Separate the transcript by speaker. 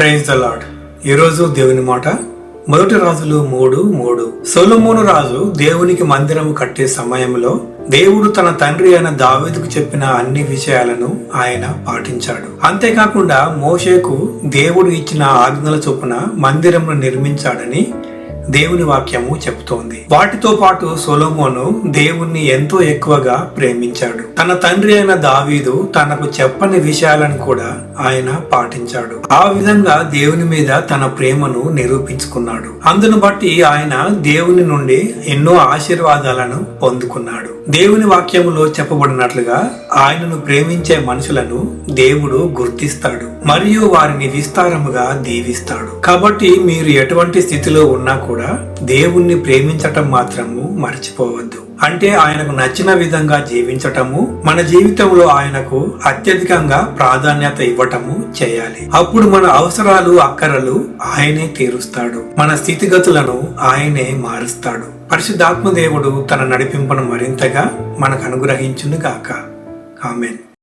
Speaker 1: Praise the lord ఈరోజు దేవుని మాట. మొదటి రాజులు మూడు మూడు. సొలొమోను రాజు దేవునికి మందిరము కట్టే సమయంలో దేవుడు తన తండ్రి అయిన దావేదుకు చెప్పిన అన్ని విషయాలను ఆయన పాటించాడు. అంతేకాకుండా మోషేకు దేవుడు ఇచ్చిన ఆజ్ఞల చొప్పున మందిరమును నిర్మించాడని దేవుని వాక్యము చెబుతోంది. వాటితో పాటు సొలోమోను దేవుణ్ణి ఎంతో ఎక్కువగా ప్రేమించాడు. తన తండ్రి అయిన దావీదు తనకు చెప్పని విషయాలను కూడా ఆయన పాటించాడు. ఆ విధంగా దేవుని మీద తన ప్రేమను నిరూపించుకున్నాడు. అందును బట్టి ఆయన దేవుని నుండి ఎన్నో ఆశీర్వాదాలను పొందుకున్నాడు. దేవుని వాక్యములో చెప్పబడినట్లుగా ఆయనను ప్రేమించే మనుషులను దేవుడు గుర్తిస్తాడు మరియు వారిని విస్తారముగా దీవిస్తాడు. కాబట్టి మీరు ఎటువంటి స్థితిలో ఉన్నా కూడా దేవుణ్ణి ప్రేమించటం మాత్రము మర్చిపోవద్దు. అంటే ఆయనకు నచ్చిన విధంగా జీవించటము మన జీవితంలో ఆయనకు అత్యధికంగా ప్రాధాన్యత ఇవ్వటము చేయాలి. అప్పుడు మన అవసరాలు అక్కరలు ఆయనే తీరుస్తాడు. మన స్థితిగతులను ఆయనే మారుస్తాడు. పరిశుద్ధాత్మ దేవుడు తన నడిపింపును మరింతగా మనకు అనుగ్రహించును గాక Amen.